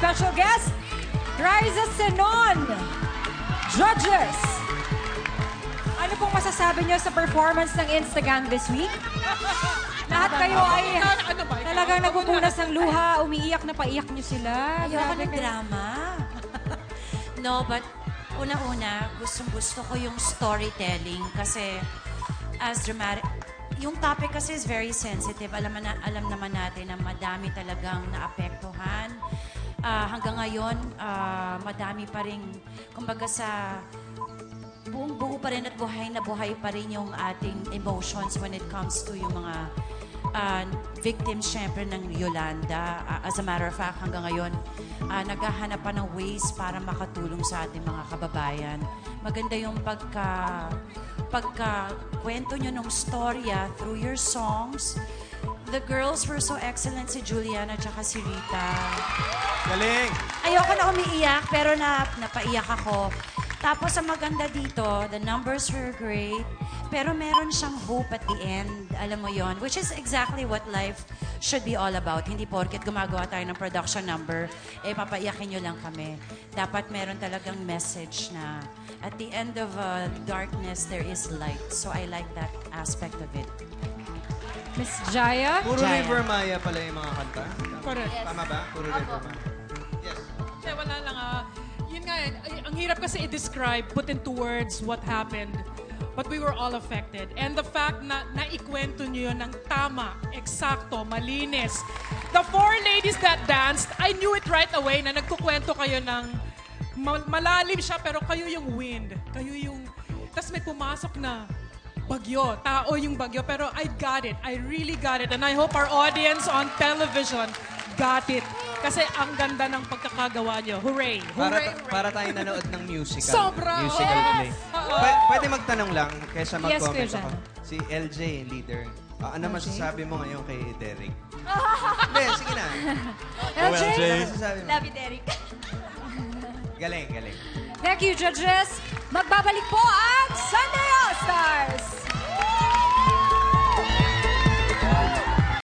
special guest, Riza Senon. Judges, ano pong masasabi niyo sa performance ng Instagang this week? Lahat kayo ay Ano ba? talagang nagpupunas ng luha, umiiyak na paiyak niyo sila. Ayoko Grabe ng kayo. drama. no, but una-una, gustong-gusto ko yung storytelling kasi as dramatic, yung topic kasi is very sensitive. Alam, na, alam naman natin na madami talagang naapektuhan. Ah, hanggang ngayon, ah, madami pa rin, kumbaga sa buong buo pa rin at buhay na buhay pa rin yung ating emotions when it comes to yung mga uh, victims syempre ng Yolanda. Ah, as a matter of fact, hanggang ngayon, ah, naghahanap pa ng ways para makatulong sa ating mga kababayan. Maganda yung pagka, pagka kwento nyo ng storya through your songs. The girls were so excellent, si Juliana at si Rita. Galing! Ayoko na umiiyak, pero na, napaiyak ako. Tapos ang maganda dito, the numbers were great, pero meron siyang hope at the end. Alam mo yon, which is exactly what life should be all about. Hindi porket gumagawa tayo ng production number, eh papaiyakin nyo lang kami. Dapat meron talagang message na at the end of uh, darkness, there is light. So I like that aspect of it. Miss Jaya? Puro Jaya. River Maya pala yung mga kanta. Correct. Tama ba? Puro River Maya. Yes. Hindi, wala lang ah. Yun nga, eh, ay, ang hirap kasi i-describe, put into words what happened. But we were all affected. And the fact na naikwento nyo yun ng tama, eksakto, malinis. The four ladies that danced, I knew it right away na nagkukwento kayo ng ma- malalim siya pero kayo yung wind. Kayo yung... Tapos may pumasok na bagyo. Tao yung bagyo. Pero I got it. I really got it. And I hope our audience on television got it. Kasi ang ganda ng pagkakagawa nyo. Hooray! Para, Hooray! para tayo nanood ng musical. Sobra! Musical Yes! play. Pwe- pwede magtanong lang kaysa Yes, mag-comment Kuya ako. Si LJ, leader. Ah, ano masasabi mo ngayon kay Derek? Hindi, sige na. LJ? Ano masasabi mo? Love you, Derek. Galing, galing. Thank you, judges. Magbabalik po ang Sunday!